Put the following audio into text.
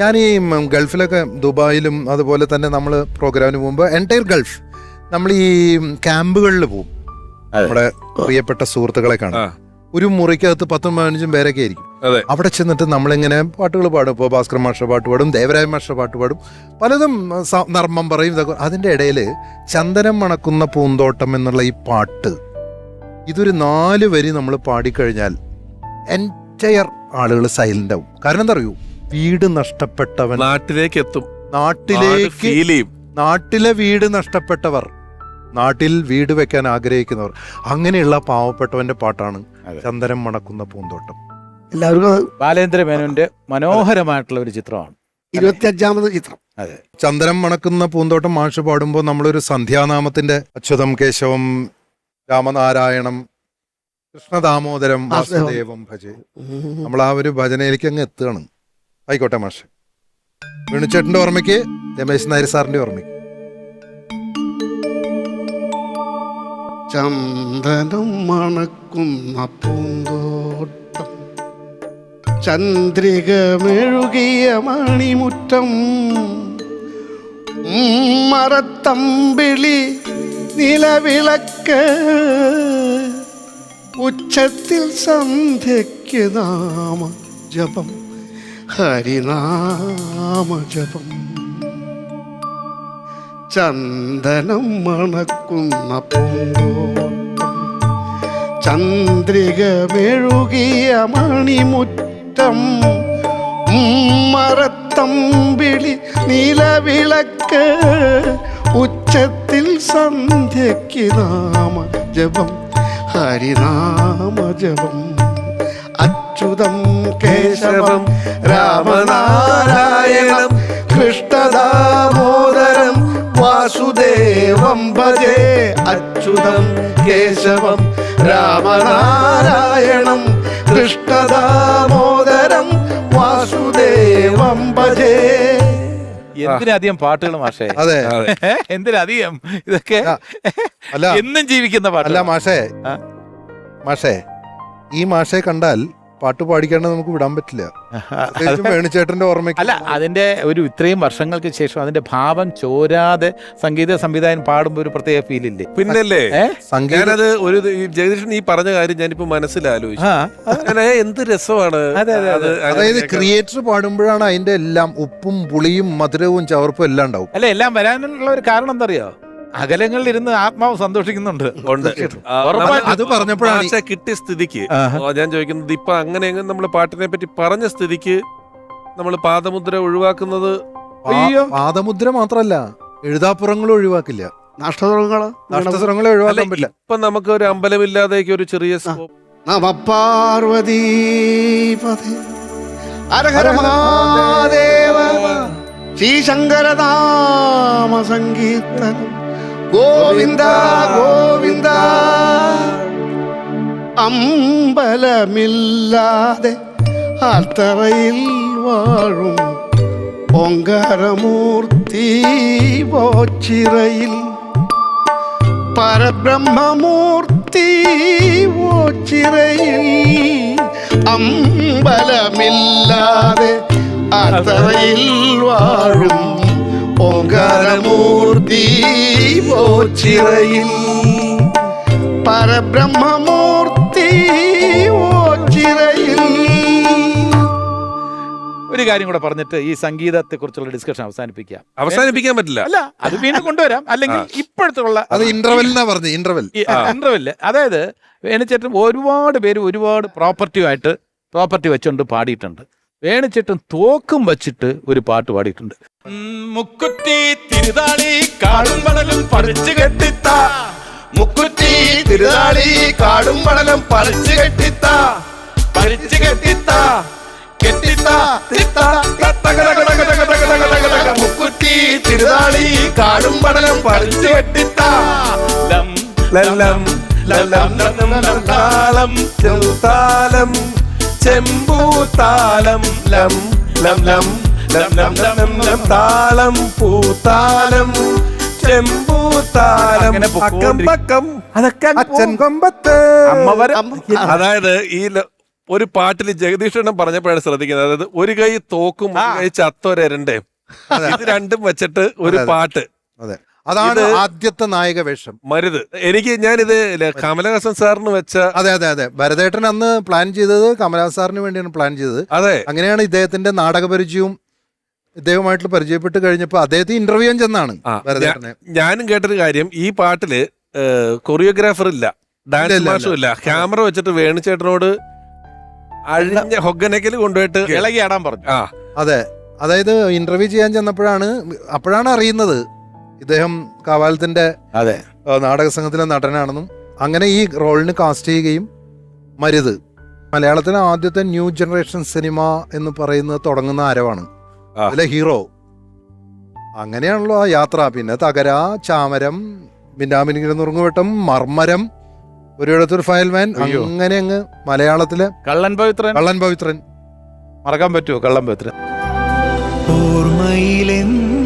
ഞാൻ ഈ ഗൾഫിലൊക്കെ ദുബായിലും അതുപോലെ തന്നെ നമ്മൾ പ്രോഗ്രാമിന് പോകുമ്പോൾ എന്റയർ ഗൾഫ്. നമ്മൾ ഈ ക്യാമ്പുകളിൽ പോകും. നമ്മുടെ പ്രിയപ്പെട്ട സുഹൃത്തുക്കളെ കാണാം. ഒരു മുറിക്കകത്ത് പത്തും പതിനഞ്ചും പേരൊക്കെ ആയിരിക്കും. അവിടെ ചെന്നിട്ട് നമ്മളിങ്ങനെ പാട്ടുകൾ പാടും. ഇപ്പോൾ ഭാസ്കർ മാഷ പാട്ട് പാടും ദേവരായ മാഷ പാട്ട് പാടും. പലതും നർമ്മം പറയും ഇതൊക്കെ. അതിന്റെ ഇടയിൽ ചന്ദനം മണക്കുന്ന പൂന്തോട്ടം എന്നുള്ള ഈ പാട്ട്. ഇതൊരു നാല് വരി നമ്മൾ പാടിക്കഴിഞ്ഞാൽ എന്റയർ ആളുകൾ സൈലന്റ് ആവും. കാരണം എന്താ അറിയൂ? വീട് നഷ്ടപ്പെട്ടവൻ. നാട്ടിലേക്ക് എത്തും നാട്ടിലേക്ക് ഫീൽ ചെയ്യും. നാട്ടിലെ വീട് നഷ്ടപ്പെട്ടവർ. നാട്ടിൽ വീട് വെക്കാൻ ആഗ്രഹിക്കുന്നവർ. അങ്ങനെയുള്ള പാവപ്പെട്ടവന്റെ പാട്ടാണ് ചന്ദനം മണക്കുന്ന പൂന്തോട്ടം. എല്ലാവർക്കും ബാലേന്ദ്ര മേനോന്റെ മനോഹരമായിട്ടുള്ള ഒരു ചിത്രമാണ്. ഇരുപത്തിയഞ്ചാമത് ചിത്രം. അതെ. ചന്ദനം മണക്കുന്ന പൂന്തോട്ടം മാഷ് പാടുമ്പോൾ നമ്മളൊരു സന്ധ്യാനാമത്തിന്റെ അച്യുതം കേശവം രാമനാരായണം കൃഷ്ണദാമോദരം. വാസുദേവം ഭജേ. നമ്മൾ ആ ഒരു ഭജനയിലേക്ക് അങ്ങ് എത്തുകയാണ്. ആയിക്കോട്ടെ മാഷ്. വേണുചേട്ടന്റെ ഓർമ്മയ്ക്ക് രമേശ് നായർ സാറിന്റെ ഓർമ്മയ്ക്ക്. ചന്ദനം മണക്കുന്ന പൂന്തോട്ടം ചന്ദ്രിക മെഴുകിയ മണിമുറ്റം മറത്തമ്പിളി നിലവിളക്ക് ഉച്ചത്തിൽ സന്ധ്യയ്ക്ക് നാമ ജപം ഹരിനാമ ജപം ചന്ദനം മണക്കുന്ന പൂന്തോട്ടം. ചന്ദ്രിക മെഴുകിയ മണിമുറ്റം മറത്തമ്പിളി നിലവിളക്ക്. ഉച്ചത്തിൽ സന്ധ്യയ്ക്ക് നാമ ജപം ഹരിനാമ ജപം അച്യുതം കേശവം രാമനാരായണം കൃഷ്ണദാമോദരം വാസുദേവം ഭജേ. അച്യുതം കേശവം രാമനാരായണം കൃഷ്ണദാമോദരം വാസുദേവം ഭജേ. എന്തിനധികം പാട്ടുകൾ മാഷേ? അതെ. എന്തിനധികം? ഇതൊക്കെ എന്നും ജീവിക്കുന്ന പാട്ടല്ല മാഷേ. മാഷേ ഈ മാഷെ കണ്ടാൽ പാട്ട് പാടിക്കാണ്ട് നമുക്ക് വിടാൻ പറ്റില്ല. വേണുചേട്ടന്റെ ഓർമ്മയ്ക്ക്. അല്ല അതിന്റെ ഒരു ഇത്രയും വർഷങ്ങൾക്ക് ശേഷം അതിന്റെ ഭാവം ചോരാതെ സംഗീത സംവിധായകൻ പാടുമ്പോൾ ഒരു പ്രത്യേക ഫീൽ ഇല്ലേ? പിന്നല്ലേ? ഞാനത് ഒരു ജഗദീഷൻ ഈ പറഞ്ഞ കാര്യം ഞാനിപ്പോ മനസ്സിലാലോചിച്ചു. എന്ത് രസമാണ്? അതെ, അതെ, അതെ. അത്. അതായത് ക്രിയേറ്റർ പാടുമ്പോഴാണ് അതിന്റെ എല്ലാം ഉപ്പും പുളിയും മധുരവും ചവർപ്പും എല്ലാം ഉണ്ടാവും. അല്ല എല്ലാം വരാനുള്ള ഒരു കാരണം എന്തറിയോ? അകലങ്ങളിൽ ഇരുന്ന് ആത്മാവ് സന്തോഷിക്കുന്നുണ്ട്. ഉണ്ട്. അത് പറഞ്ഞപ്പോഴാണ് കിട്ടിയ സ്ഥിതിക്ക് ഞാൻ ചോദിക്കുന്നത് ഇപ്പൊ അങ്ങനെ നമ്മൾ പാട്ടിനെ പറ്റി പറഞ്ഞ സ്ഥിതിക്ക് നമ്മൾ പാദമുദ്ര ഒഴിവാക്കുന്നത് അയ്യോ. പാദമുദ്ര മാത്രല്ല എഴുതാപ്പുറങ്ങളും ഒഴിവാക്കില്ല. നഷ്ടതുറങ്ങൾ നഷ്ടസ്വരങ്ങളെ അല്ല ഒഴിവാക്കാൻ പറ്റില്ല. ഇപ്പൊ നമുക്ക് ഒരു അമ്പലമില്ലാതേക്ക് ഒരു ചെറിയ സ്കോപ്പ്. നമ ഹരഹര മഹാദേവ ശ്രീശങ്കരനാമ സങ്കീർത്തനം ഗോവിന്ദ ഗോവിന്ദ. അമ്പലമില്ലാതെ ആത്തറയിൽ വാഴും ഓങ്കാരമൂർത്തി ഓച്ചിറയിൽ. പരബ്രഹ്മമൂർത്തി ഓച്ചിറയിൽ. അമ്പലമില്ലാതെ അത്തറയിൽ വാഴും ഓങ്കാരമൂർത്തി ഓച്ചിറയിൽ. പരബ്രഹ്മമൂർത്തി ഓച്ചിറയിൽ. ഒരു കാര്യം കൂടെ പറഞ്ഞിട്ട് ഈ സംഗീതത്തെ കുറിച്ചുള്ള ഡിസ്കഷൻ അവസാനിപ്പിക്കാം അവസാനിപ്പിക്കാൻ പറ്റില്ല. അല്ല അത് വീണ്ടും കൊണ്ടുവരാം. അല്ലെങ്കിൽ ഇപ്പോഴത്തുള്ള അത് ഇന്റർവെൽ എന്നാ പറഞ്ഞു ഇന്റർവെൽ ഇന്റർവെൽ അതായത് വേണിച്ചേട്ടൻ ഒരുപാട് പേര് ഒരുപാട് പ്രോപ്പർട്ടിയുമായിട്ട് പ്രോപ്പർട്ടി വെച്ചുകൊണ്ട് പാടിയിട്ടുണ്ട്. വേണിച്ചേട്ടൻ തോക്കും വച്ചിട്ട് ഒരു പാട്ട് പാടിയിട്ടുണ്ട് മുക്കുറ്റി തിരുതാളി കാടും പടലും പറിച്ചു കെട്ടിത്ത മുക്കുറ്റി തിരുതാളി കാടും മണലും പറിച്ചു കെട്ടിത്ത പറിച്ചു കെട്ടിത്ത കെട്ടിത്ത മുക്കുറ്റി തിരുതാളി കാടും പടലും പറിച്ചു കെട്ടിത്ത ലം ലം ലം ലം ലം ലം ലം ചെമ്പൂത്താലം ലം ലം ലം ലം ലം ലം ലം ലം താളം പൂത്താലം ചെമ്പൂത്താലം അങ്ങനെ പക്കം. പക്കം അതൊക്കെ അച്ഛൻ. കൊമ്പത്ത് അതായത് ഈ ല- ഒരു പാട്ടിൽ ജഗദീഷണം പറഞ്ഞപ്പോഴാണ് ശ്രദ്ധിക്കുന്നത് അതായത് ഒരു കൈ തോക്കും ഒരു. കൈ ചത്തൊരണ്ടേ ഇത് രണ്ടും വെച്ചിട്ട് ഒരു. പാട്ട് അതെ അതാണ് ആദ്യത്തെ നായക വേഷം. മരുത്. എനിക്ക് ഞാനിത് കമലഹാസൻ സാറിന് വെച്ച അതെ അതെ അതെ. ഭരതേട്ടൻ അന്ന് പ്ലാൻ ചെയ്തത് കമലഹാസ് സാറിന് വേണ്ടിയാണ് പ്ലാൻ ചെയ്തത്. അതെ. അങ്ങനെയാണ് ഇദ്ദേഹത്തിന്റെ നാടക പരിചയവും ഇദ്ദേഹവുമായിട്ട് പരിചയപ്പെട്ട് കഴിഞ്ഞപ്പോൾ അദ്ദേഹത്തെ ഇന്റർവ്യൂ ചെയ്യാൻ ചെന്നാണ് ഭരതേട്ടനെ. ഞാനും കേട്ടൊരു കാര്യം ഈ പാട്ടിൽ കൊറിയോഗ്രാഫർ ഇല്ല ഡാൻസ് ഇല്ല, മാഷും ഇല്ല. ക്യാമറ വെച്ചിട്ട് വേണുചേട്ടനോട് അഴിഞ്ഞ ഹൊഗനക്കൽ കൊണ്ടുപോയിട്ട് ഇളകി ആടാൻ പറഞ്ഞു. ആ. അതെ. അതായത് ഇന്റർവ്യൂ ചെയ്യാൻ ചെന്നപ്പോഴാണ് അപ്പോഴാണ് അറിയുന്നത് ഇദ്ദേഹം കവാലത്തിന്റെ അതെ. നാടക സംഘത്തിലെ നടനാണെന്നും അങ്ങനെ ഈ റോളിന് കാസ്റ്റ് ചെയ്യുകയും മരുത്. മലയാളത്തിലെ ആദ്യത്തെ ന്യൂ ജനറേഷൻ സിനിമ എന്ന് പറയുന്നത് തുടങ്ങുന്ന ആരവാണ്? അതിലെ ഹീറോ. അങ്ങനെയാണല്ലോ ആ യാത്ര. പിന്നെ തകര ചാമരം മിന്നാമിനിക്കിന് നുറുങ്ങുവട്ടം മർമരം ഒരിടത്തൊരു ഫയൽമാൻ. അങ്ങനെ അങ്ങ് മലയാളത്തിലെ കള്ളൻ പവിത്രൻ. കള്ളൻ പവിത്രൻ. മറക്കാൻ പറ്റുമോ കള്ളൻ പവിത്രൻ? ഓർമ്മയിലെന്നും